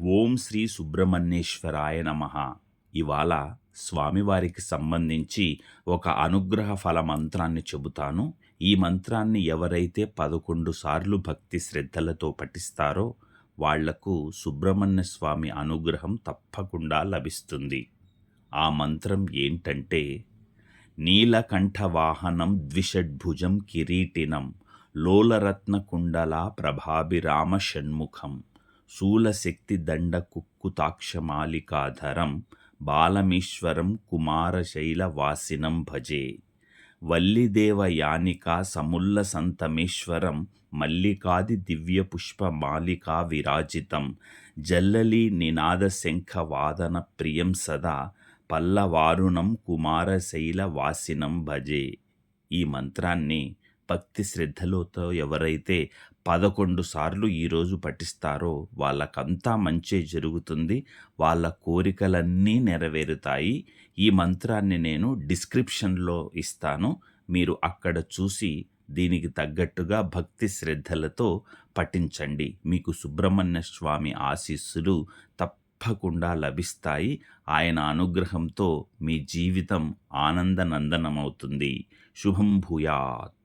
ఓం శ్రీ సుబ్రహ్మణ్యేశ్వరాయ నమ. ఇవాళ స్వామివారికి సంబంధించి ఒక అనుగ్రహ ఫల మంత్రాన్ని చెబుతాను. ఈ మంత్రాన్ని ఎవరైతే పదకొండు సార్లు భక్తి శ్రద్ధలతో పఠిస్తారో వాళ్ళకు సుబ్రహ్మణ్య స్వామి అనుగ్రహం తప్పకుండా లభిస్తుంది. ఆ మంత్రం ఏంటంటే నీలకంఠ వాహనం ద్విషడ్భుజం కిరీటినం లోలరత్నకుండలా ప్రభాభిరామ షణ్ముఖం. శూలశక్తి దండ కుక్కుతాక్షమాలికాధరం బాలమీశ్వరం కుమారశైల వాసినం భజే. వల్లిదేవ యానికా సముల్ల సంతమేశ్వరం మల్లికాది దివ్య పుష్ప మాలికా విరాజితం జల్లలి నినాద శంఖ వాదన ప్రియం సదా పల్లవారుణం కుమారశైల వాసినం భజే. ఈ మంత్రాన్ని భక్తి శ్రద్ధలతో ఎవరైతే పదకొండు సార్లు ఈరోజు పఠిస్తారో వాళ్ళకంతా మంచి జరుగుతుంది. వాళ్ళ కోరికలన్నీ నెరవేరుతాయి. ఈ మంత్రాన్ని నేను డిస్క్రిప్షన్లో ఇస్తాను. మీరు అక్కడ చూసి దీనికి తగ్గట్టుగా భక్తి శ్రద్ధలతో పఠించండి. మీకు సుబ్రహ్మణ్య స్వామి ఆశీస్సులు తప్పకుండా లభిస్తాయి. ఆయన అనుగ్రహంతో మీ జీవితం ఆనందనందనమవుతుంది. శుభం భూయాత్.